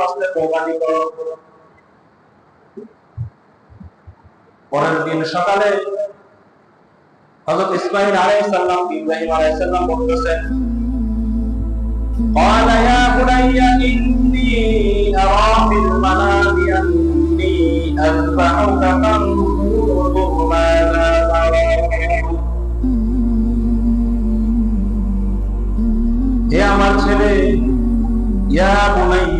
বাঁচলে কোরবানি করো পরের দিন সকালে হযরত ইসমাঈল আলাইহিস সালাম ইব্রাহিম আলাইহিস সালাম বলতেছেন قال يا بني إني أرى في المنام أني أذبحك فانظر ماذا ترى হে আমার ছেলে ইয়া বুনাইয়া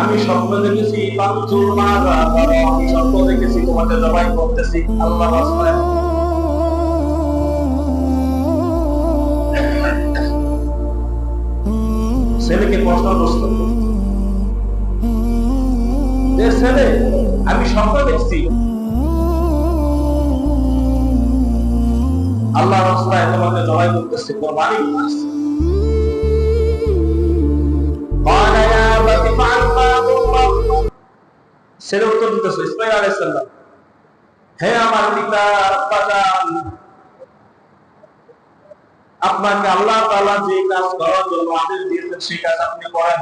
আমি স্বপ্ন দেখেছি পাঞ্চুর মাযা আমি স্বপ্ন দেখেছি তোমাকে জবাই করতেছি আল্লাহ ছেলেকে যে ছেলে আমি স্বপ্ন দেখছি। আল্লাহ রাসূল তোমাকে জবাই করতেছি কোরবানি করতেছে ছেলে উত্তর দিতেছে, ইসমাইল আলাইহিস সালাম। হে আমার পিতা আব্বাজান আপনাকে আল্লাহ তাআলা যে কাজ করার জন্য আদেশ দিয়েছেন, সেই কাজ আপনি করেন।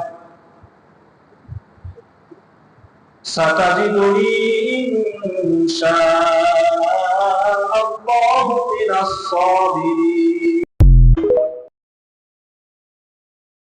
ইনশাআল্লাহু মিনাস সাবিরিন।